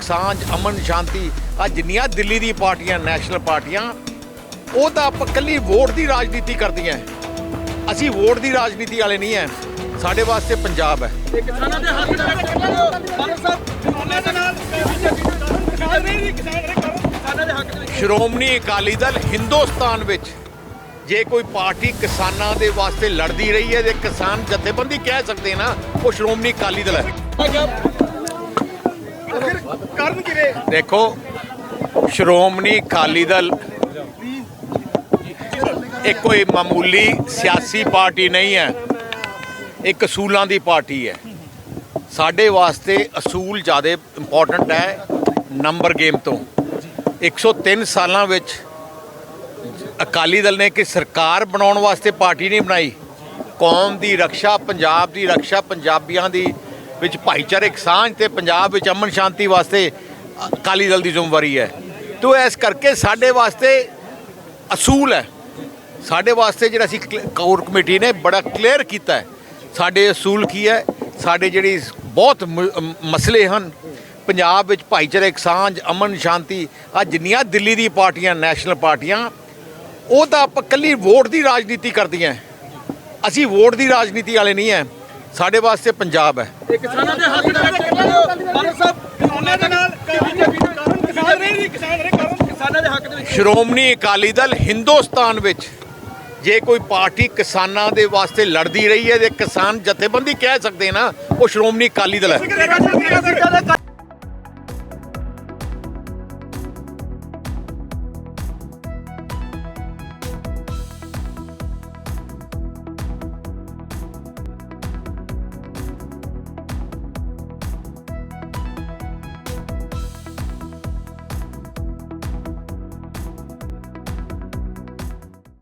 ਭਾਈਚਾਰਕ ਸਾਂਝ ਅਮਨ ਸ਼ਾਂਤੀ ਆ ਜਿੰਨੀਆਂ ਦਿੱਲੀ ਦੀ ਪਾਰਟੀਆਂ ਨੈਸ਼ਨਲ ਪਾਰਟੀਆਂ ਉਹ ਤਾਂ ਆਪਾਂ ਕੱਲੀ ਵੋਟ ਦੀ ਰਾਜਨੀਤੀ ਕਰਦੀਆਂ ਅਸੀਂ ਵੋਟ ਦੀ ਰਾਜਨੀਤੀ ਵਾਲੇ ਨਹੀਂ ਹੈ ਸਾਡੇ ਵਾਸਤੇ ਪੰਜਾਬ ਹੈ ਕਿਸਾਨਾਂ ਦੇ ਹੱਕ ਦੇ ਕਿਸਾਨਾਂ ਦੇ ਨਾਲ ਕਿਸਾਨ ਦੇ ਹੱਕ ਸ਼੍ਰੋਮਣੀ ਅਕਾਲੀ ਦਲ ਹਿੰਦੁਸਤਾਨ ਵਿੱਚ ਜੇ ਕੋਈ ਪਾਰਟੀ ਕਿਸਾਨਾਂ ਦੇ ਵਾਸਤੇ ਲੜਦੀ ਰਹੀ ਹੈ ਤੇ ਕਿਸਾਨ ਜਥੇਬੰਦੀ ਕਹਿ ਸਕਦੇ ਨਾ ਉਹ ਸ਼੍ਰੋਮਣੀ ਅਕਾਲੀ ਦਲ ਹੈ ਆਖਿਰ ਕਾਰਨ ਕਿਵੇਂ? ਦੇਖੋ, ਸ਼੍ਰੋਮਣੀ ਅਕਾਲੀ ਦਲ ਇਹ ਕੋਈ ਮਾਮੂਲੀ ਸਿਆਸੀ ਪਾਰਟੀ ਨਹੀਂ ਹੈ ਇੱਕ ਅਸੂਲਾਂ ਦੀ ਪਾਰਟੀ ਹੈ। ਸਾਡੇ ਵਾਸਤੇ ਅਸੂਲ ਜ਼ਿਆਦਾ ਇੰਪੋਰਟੈਂਟ ਹੈ ਨੰਬਰ ਗੇਮ ਤੋਂ। 103 ਸਾਲਾਂ ਵਿੱਚ ਅਕਾਲੀ ਦਲ ਨੇ ਕਿ ਸਰਕਾਰ ਬਣਾਉਣ ਵਾਸਤੇ ਪਾਰਟੀ ਨਹੀਂ ਬਣਾਈ। ਕੌਮ ਦੀ ਰੱਖਿਆ, ਪੰਜਾਬ ਦੀ ਰੱਖਿਆ, ਪੰਜਾਬੀਆਂ ਦੀ ਵਿੱਚ ਭਾਈਚਾਰਕ ਸਾਂਝ ਤੇ ਪੰਜਾਬ ਵਿੱਚ ਅਮਨ ਸ਼ਾਂਤੀ ਵਾਸਤੇ ਅਕਾਲੀ ਦਲ ਦੀ ਜ਼ਿੰਮੇਵਾਰੀ ਹੈ। ਤੋ ਇਸ ਕਰਕੇ ਸਾਡੇ ਵਾਸਤੇ ਅਸੂਲ ਹੈ। ਸਾਡੇ ਵਾਸਤੇ ਜਿਹੜਾ ਅਸੀਂ ਕੋਰ ਕਮੇਟੀ ਨੇ ਬੜਾ ਕਲੀਅਰ ਕੀਤਾ ਹੈ। ਸਾਡੇ ਅਸੂਲ ਕੀ ਹੈ? ਸਾਡੇ ਜਿਹੜੀ ਬਹੁਤ ਮ- ਮਸਲੇ ਹਨ। ਪੰਜਾਬ ਵਿੱਚ ਭਾਈਚਾਰਕ ਸਾਂਝ, ਅਮਨ ਸ਼ਾਂਤੀ ਆ ਜਿੰਨੀਆਂ ਦਿੱਲੀ ਦੀ ਪਾਰਟੀਆਂ, ਨੈਸ਼ਨਲ ਪਾਰਟੀਆਂ, ਉਹ ਤਾਂ ਆਪਾਂ ਕੱਲੀ ਵੋਟ ਦੀ ਰਾਜਨੀਤੀ ਕਰਦੀਆਂ। ਅਸੀਂ ਵੋਟ ਦੀ ਰਾਜਨੀਤੀ ਵਾਲੇ ਨਹੀਂ ਹੈ। ਸਾਡੇ ਵਾਸਤੇ ਪੰਜਾਬ ਹੈ। ਕਿਸਾਨਾਂ ਦੇ ਹੱਕ ਦੇ ਵਿੱਚ ਮਾਨ ਸਾਹਿਬ ਕਿਸਾਨਾਂ ਦੇ ਨਾਲ ਕਿਸਾਨ ਨਹੀਂ ਜੀ ਕਿਸਾਨ ਨਹੀਂ ਕਿਸਾਨਾਂ ਦੇ ਹੱਕ ਦੇ ਵਿੱਚ। ਸ਼੍ਰੋਮਣੀ ਅਕਾਲੀ ਦਲ ਹਿੰਦੁਸਤਾਨ ਵਿੱਚ ਜੇ ਕੋਈ ਪਾਰਟੀ ਕਿਸਾਨਾਂ ਦੇ ਵਾਸਤੇ ਲੜਦੀ ਰਹੀ ਹੈ ਤੇ ਕਿਸਾਨ ਜਥੇਬੰਦੀ ਕਹਿ ਸਕਦੇ ਨਾ ਉਹ ਸ਼੍ਰੋਮਣੀ ਅਕਾਲੀ ਦਲ ਹੈ।